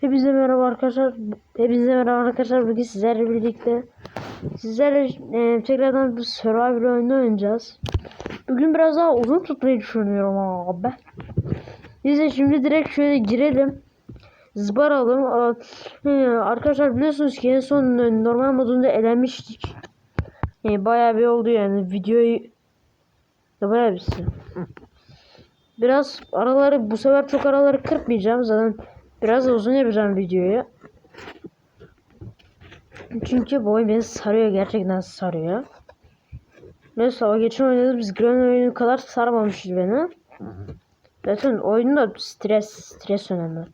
Hepinize merhaba arkadaşlar. Hepinize merhaba arkadaşlar. Bugün sizlerle birlikte sizlerle e, tekrardan bir Survivor oyunu oynayacağız. Bugün biraz daha uzun tutmayı düşünüyorum abi. De şimdi direkt şöyle girelim. Zıbaralım. E, Arkadaşlar biliyorsunuz ki en son normal modunda elenmiştik. Yani bayağı bir oldu yani videoyu da bayağı bir. Biraz araları bu sefer çok araları kırpmayacağım zaten biraz uzun yapacağım videoyu. Çünkü bu oyun beni sarıyor gerçekten sarıyor. Mesela o geçen oynadığımız Grand oyunu kadar sarmamıştı beni. Zaten oyunda stres stres önemli.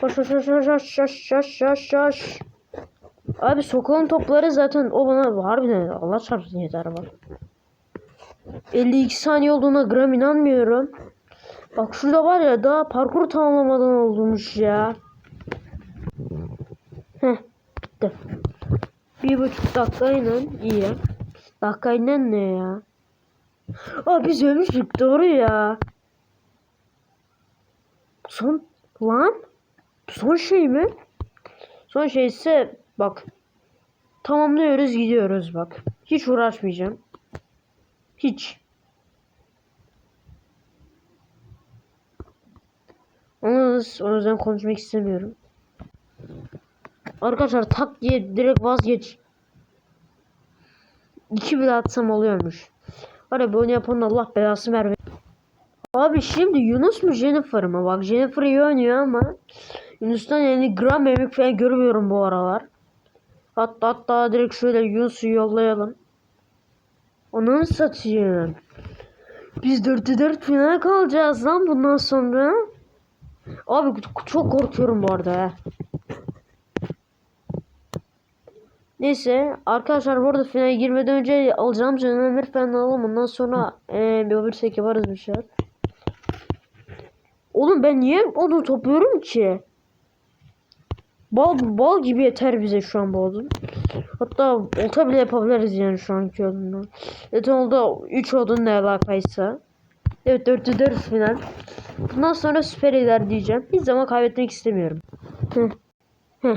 Koş koş koş koş koş koş koş koş koş. Abi sokağın topları zaten o bana harbiden Allah çarpsın yeter bak. 52 saniye olduğuna gram inanmıyorum. Bak şurada var ya daha parkur tamamlamadan olmuş ya. Heh. Bitti. Bir buçuk dakikayla iyi. Dakikayla ne ya? Aa biz ölmüştük doğru ya. Son lan son şey mi? Son şey ise bak tamamlıyoruz gidiyoruz bak. Hiç uğraşmayacağım. Hiç. Onu, o yüzden konuşmak istemiyorum. Arkadaşlar tak diye direkt vazgeç. İki bile atsam oluyormuş. Var ya bunu yapan Allah belasını vermesin. Abi şimdi Yunus mu Jennifer mı? Bak Jennifer iyi oynuyor ama Yunus'tan yani gram emek falan görmüyorum bu aralar. Hatta hatta direkt şöyle Yunus'u yollayalım. Onu satayım. Biz 4'te 4 final kalacağız lan bundan sonra. Abi çok korkuyorum bu arada. Neyse arkadaşlar bu arada finale girmeden önce alacağım canım bir falan alalım ondan sonra ee, bir öbürsek yaparız bir şey. Oğlum ben niye onu topluyorum ki? Bal, bal gibi yeter bize şu an bu. Hatta olta bile yapabiliriz yani şu anki odunla. Zaten oldu 3 odun ne alakaysa. Evet 4'te 4 final. Bundan sonra süper ilerleyeceğim. Hiç zaman kaybetmek istemiyorum. Heh. Heh.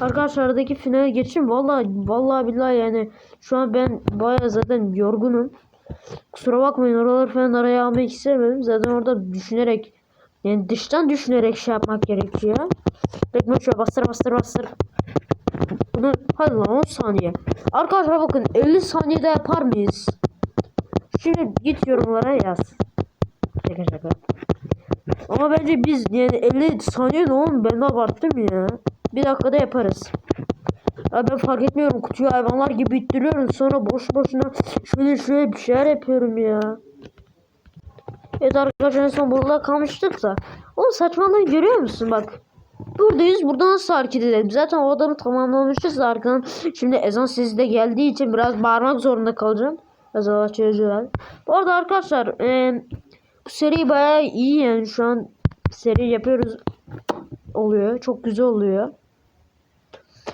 Arkadaşlardaki finale geçeyim. Vallahi vallahi billahi yani şu an ben bayağı zaten yorgunum. Kusura bakmayın oraları falan araya almak istemedim. Zaten orada düşünerek yani dıştan düşünerek şey yapmak gerekiyor. Bekle şöyle bastır bastır bastır. Bunu hadi lan 10 saniye. Arkadaşlar bakın 50 saniyede yapar mıyız? Şimdi git yorumlara yaz. Şaka şaka. Ama bence biz yani 50 saniye ne oğlum ben abarttım ya. Bir dakikada yaparız. Ya ben fark etmiyorum kutuyu hayvanlar gibi ittiriyorum sonra boş boşuna şöyle şöyle bir şeyler yapıyorum ya. Evet arkadaşlar en son burada kalmıştık da. Oğlum saçmalığını görüyor musun bak. Buradayız buradan nasıl hareket edelim. Zaten o adamı tamamlamışız da arkadan. Şimdi ezan sesi de geldiği için biraz bağırmak zorunda kalacağım. Ezan çocuklar. Bu arada arkadaşlar e, bu seri bayağı iyi yani şu an seri yapıyoruz oluyor. Çok güzel oluyor.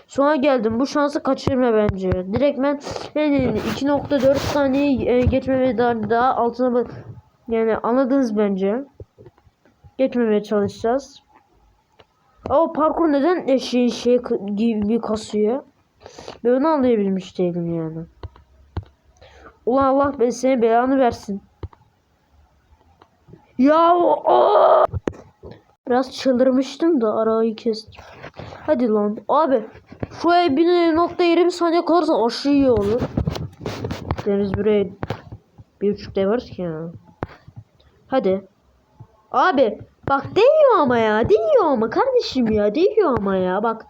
Sonra geldim. Bu şansı kaçırma bence. Direkt ben yani 2.4 saniye e, geçmemeye daha, daha altına yani anladınız bence. Geçmemeye çalışacağız. O parkur neden eşeğin şey gibi kasıyor? Ben onu anlayabilmiş değilim yani. Ulan Allah ben senin belanı versin. Ya o Biraz çıldırmıştım da arayı kestim. Hadi lan abi. Şuraya 1.20 saniye kalırsa aşırı iyi olur. Deniz buraya bir buçuk var ki ya. Hadi. Abi bak değiyor ama ya. Değiyor ama kardeşim ya. Değiyor ama ya. Bak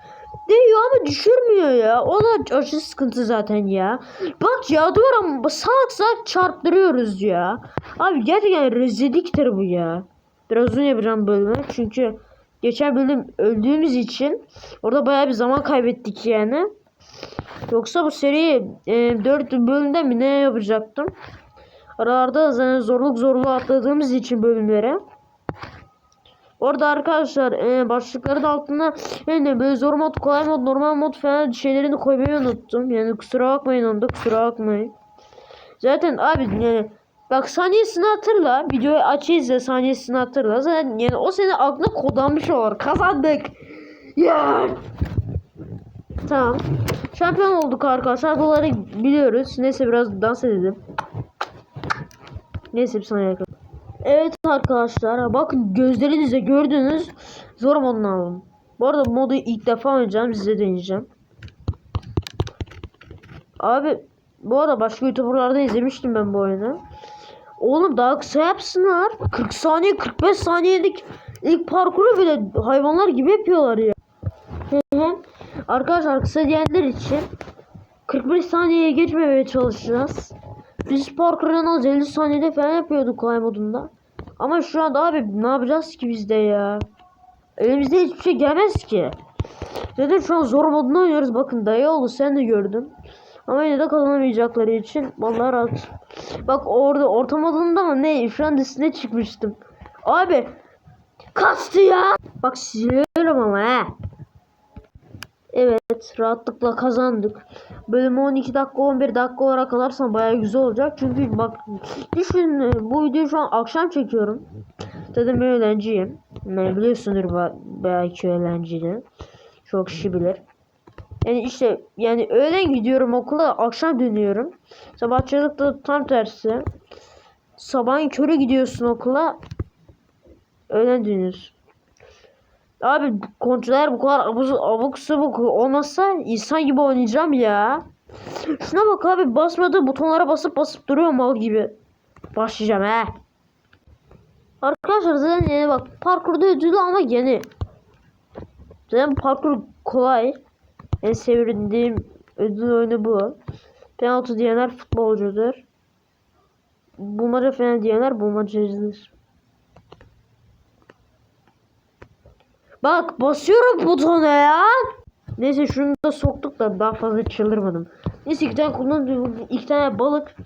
değiyor ama düşürmüyor ya. O da aşırı sıkıntı zaten ya. Bak ya duvar ama salak salak çarptırıyoruz ya. Abi gerçekten rezilliktir bu ya. Biraz uzun yapacağım bölümü çünkü geçen bölüm öldüğümüz için orada bayağı bir zaman kaybettik yani. Yoksa bu seri e, 4 bölümde mi ne yapacaktım? Aralarda zorluk zorluğu atladığımız için bölümlere. Orada arkadaşlar e, başlıkların altına yani böyle zor mod, kolay mod, normal mod falan şeylerini koymayı unuttum. Yani kusura bakmayın onda kusura bakmayın. Zaten abi yani Bak saniyesini hatırla. Videoyu aç izle saniyesini hatırla. Zaten yani o seni aklına kodanmış olur. Kazandık. Ya. Tamam. Şampiyon olduk arkadaşlar. Bunları biliyoruz. Neyse biraz dans edelim. Neyse bir saniye yakın. Evet arkadaşlar. Bakın gözlerinizle gördünüz. Zor modunu aldım. Bu arada modu ilk defa oynayacağım. Size deneyeceğim. Abi bu arada başka youtuberlarda izlemiştim ben bu oyunu. Oğlum daha kısa yapsınlar. 40 saniye 45 saniyelik ilk parkuru bile hayvanlar gibi yapıyorlar ya. Arkadaşlar kısa diyenler için 45 saniyeye geçmemeye çalışacağız. Biz parkuru en az 50 saniyede falan yapıyorduk kolay modunda. Ama şu anda abi ne yapacağız ki biz de ya? Elimizde hiçbir şey gelmez ki. Zaten şu an zor modunda oynuyoruz. Bakın dayı oldu sen de gördün. Ama yine de kazanamayacakları için vallahi rahat. Bak orada orta modunda mı ne? Üstüne çıkmıştım. Abi kastı ya. Bak siliyorum ama he. Evet rahatlıkla kazandık. Bölümü 12 dakika 11 dakika olarak alarsan baya güzel olacak. Çünkü bak düşün bu videoyu şu an akşam çekiyorum. Dedim ben öğlenciyim. Ne biliyorsundur belki öğlencini. Çok kişi bilir. Yani işte yani öğlen gidiyorum okula akşam dönüyorum. Sabahçılıkta tam tersi. Sabahın körü gidiyorsun okula. Öğlen dönüyorsun. Abi kontroller bu kadar abuk, abuk sabuk olmasa insan gibi oynayacağım ya. Şuna bak abi basmadığı butonlara basıp basıp duruyor mal gibi. Başlayacağım he. Arkadaşlar zaten yeni bak parkurda ödülü ama yeni. Zaten parkur kolay. En sevdiğim ödül oyunu bu. Penaltı diyenler futbolcudur. Bulmaca falan diyenler bulmacacıdır. Bak basıyorum butona ya. Neyse şunu da soktuk da daha fazla çıldırmadım. Neyse iki tane kullandım. iki tane balık.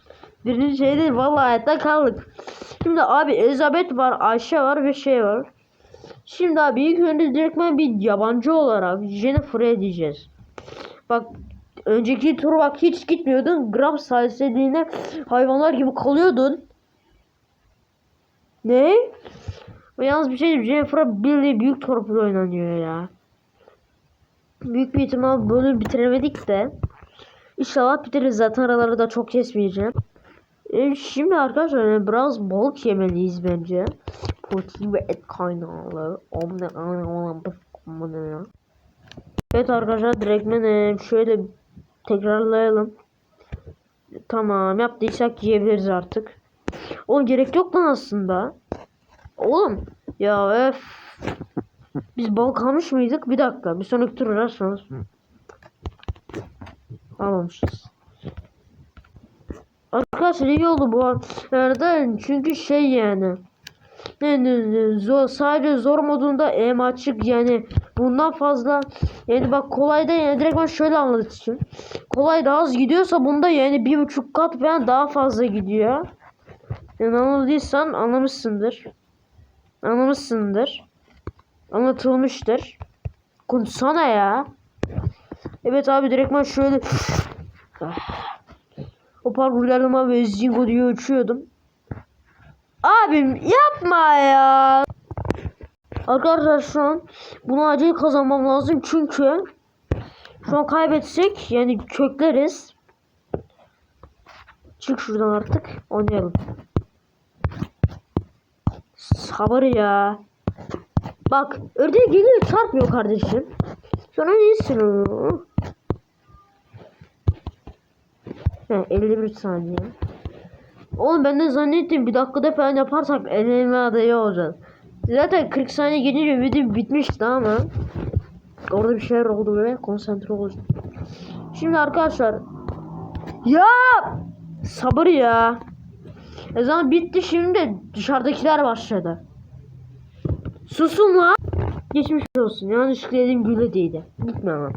Birinci şey değil vallahi hayatta kaldık. Şimdi abi Elizabeth var, Ayşe var ve şey var. Şimdi abi ilk önce direktmen bir yabancı olarak Jennifer'ı diyeceğiz. Bak önceki tur bak hiç gitmiyordun. Gram sayesinde hayvanlar gibi kalıyordun. Ne? Ve yalnız bir şey diyeyim. Jennifer'a bildiğin büyük torpil oynanıyor ya. Büyük bir ihtimal bunu bitiremedik de. İnşallah bitiririz. Zaten araları da çok kesmeyeceğim. E, şimdi arkadaşlar yani biraz balık yemeliyiz bence. Protein ve et kaynağlı. Evet arkadaşlar direktmen e, şöyle tekrarlayalım. Tamam yaptıysak yiyebiliriz artık. Oğlum gerek yok lan aslında. Oğlum ya öf. Biz balık almış mıydık? Bir dakika. Bir sonraki tur ararsanız. Almamışız. Arkadaşlar iyi oldu bu arada. Çünkü şey yani. Ne, zor, sadece zor modunda em açık yani bundan fazla yani bak kolayda yani direkt ben şöyle anlatayım. Kolay daha az gidiyorsa bunda yani bir buçuk kat falan daha fazla gidiyor. Yani anladıysan anlamışsındır. Anlamışsındır. Anlatılmıştır. Konuşsana ya. Evet abi direktman şöyle o parkurlarıma ve Zingo diye uçuyordum. Abim yapma ya. Arkadaşlar şu an bunu acil kazanmam lazım çünkü şu an kaybetsek yani kökleriz. Çık şuradan artık oynayalım. Sabır ya. Bak ördeğe geliyor çarpmıyor kardeşim. Sonra iyisin onu. He 51 saniye. Oğlum ben de zannettim bir dakikada falan yaparsak eleme adayı olacağız. Zaten 40 saniye gelince video bitmişti ama orada bir şeyler oldu ve konsantre olacağım. Şimdi arkadaşlar ya sabır ya. E zaman bitti şimdi dışarıdakiler başladı. Susun lan. Geçmiş olsun. Yanlışlıkla dedim güle değdi. Gitme ama.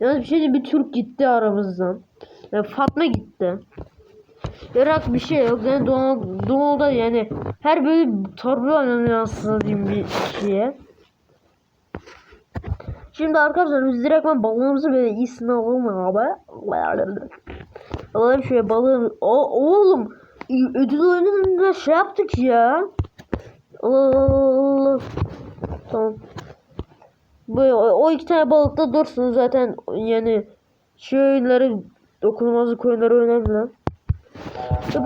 Yalnız bir şey bir Türk gitti aramızdan. Yani Fatma gitti. Irak bir şey yok. Yani Doğu, Doğu'da yani her böyle torba aslında diyeyim bir şeye. Şimdi arkadaşlar biz direktman balığımızı böyle iyisini alalım abi. Alalım şöyle balığı. O, oğlum ödül oyununda şey yaptık ya. Allah. Tamam. Bu o, iki tane balıkta dursun zaten yani şey oyunları dokunulmazlık oyunları önemli.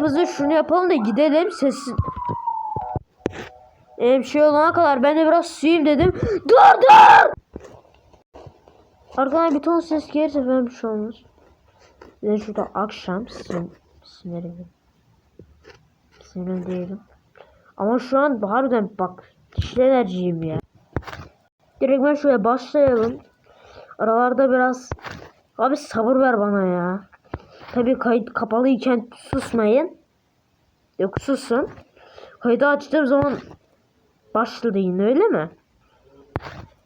Hızlı şunu yapalım da gidelim sessiz. Ee, bir şey olana kadar ben de biraz suyayım dedim. Dur dur! Arkadan bir ton ses gelirse ben bir şey olmaz. Bir de şurada akşam sin sinirim. Sinirim değilim. Ama şu an harbiden bak dişli enerjiyim ya. Direkt ben şuraya başlayalım. Aralarda biraz abi sabır ver bana ya. Tabii kayıt kapalıyken susmayın. Yok susun. Kaydı açtığım zaman başladı öyle mi?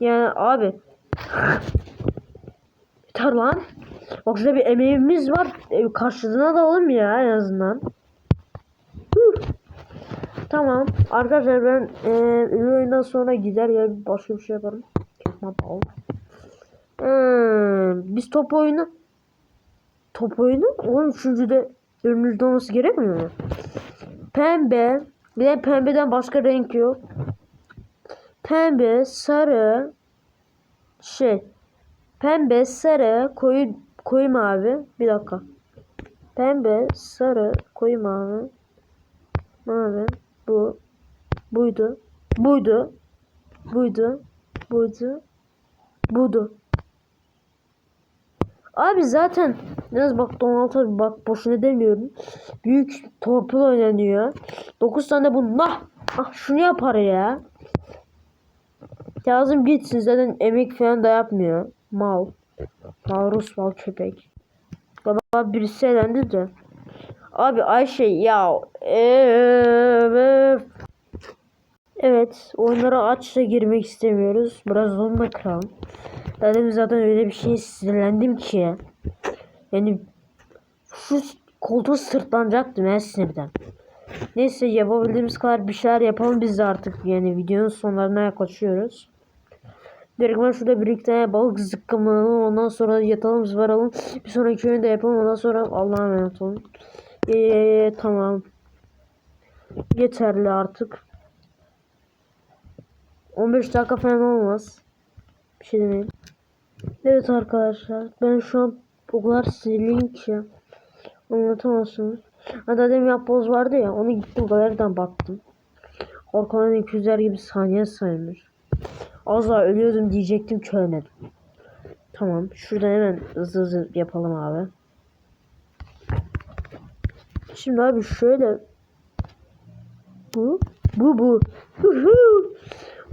Yani abi Yeter lan. Bak şurada bir emeğimiz var. E, karşılığına da alalım ya en azından. Tamam. Arkadaşlar ben e, oyundan sonra gider ya başka bir şey yaparım. Çekme bal. Hmm, biz top oyunu top oyunu oğlum üçüncüde önümüzde olması gerekmiyor mu? Pembe bir de pembeden başka renk yok. Pembe, sarı şey Pembe, sarı, koyu koyu mavi. Bir dakika. Pembe, sarı, koyu mavi. Mavi. Bu. Buydu. Buydu. Buydu. Buydu. Buydu. Abi zaten biraz bak Donald'a bak boşuna demiyorum. Büyük torpil oynanıyor. 9 tane bu nah, ah şunu yapar ya. Kazım gitsin zaten emek falan da yapmıyor. Mal. Mal Rus mal köpek. Baba birisi elendi de. Abi Ayşe ya. Evet. Evet. Oyunlara açla girmek istemiyoruz. Biraz onunla kıralım. Dedim zaten öyle bir şey sinirlendim ki. Yani şu koltuğu sırtlanacaktım ya sinirden. Neyse yapabildiğimiz kadar bir şeyler yapalım biz de artık. Yani videonun sonlarına yaklaşıyoruz. Direkt ben şurada birlikte balık zıkkımlayalım. Ondan sonra yatalım zıvaralım. Bir sonraki oyunu da yapalım. Ondan sonra Allah'a emanet olun. Ee, tamam. Yeterli artık. 15 dakika falan olmaz. Bir şey demeyin. Evet arkadaşlar. Ben şu an o kadar sinirliyim ki. Anlatamazsınız. Hatta demin yapboz vardı ya. Onu gittim galeriden baktım. Arkadan 200'ler gibi saniye saymış. Az daha ölüyordum diyecektim ki ölmedim. Tamam. Şuradan hemen hızlı hızlı yapalım abi. Şimdi abi şöyle bu bu bu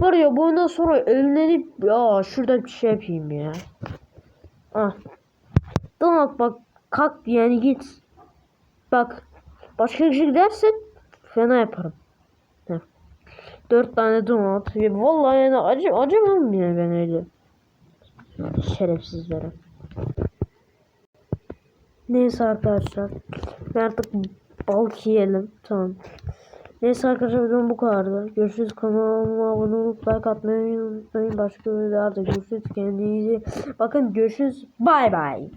var ya bu ondan sonra evlenip ya şurada bir şey yapayım ya. Ah. Donat bak kalk yani git. Bak başka kişi gidersen fena yaparım. Dört tane donat. Vallahi yani acı acımam yani ben öyle. Şerefsizlere. Neyse arkadaşlar. Ben artık balık yiyelim. Tamam. Neyse arkadaşlar videom bu kadardı. Görüşürüz. Kanalıma abone olup like atmayı unutmayın. Başka videolarda görüşürüz. Kendinize bakın. Görüşürüz. Bay bay.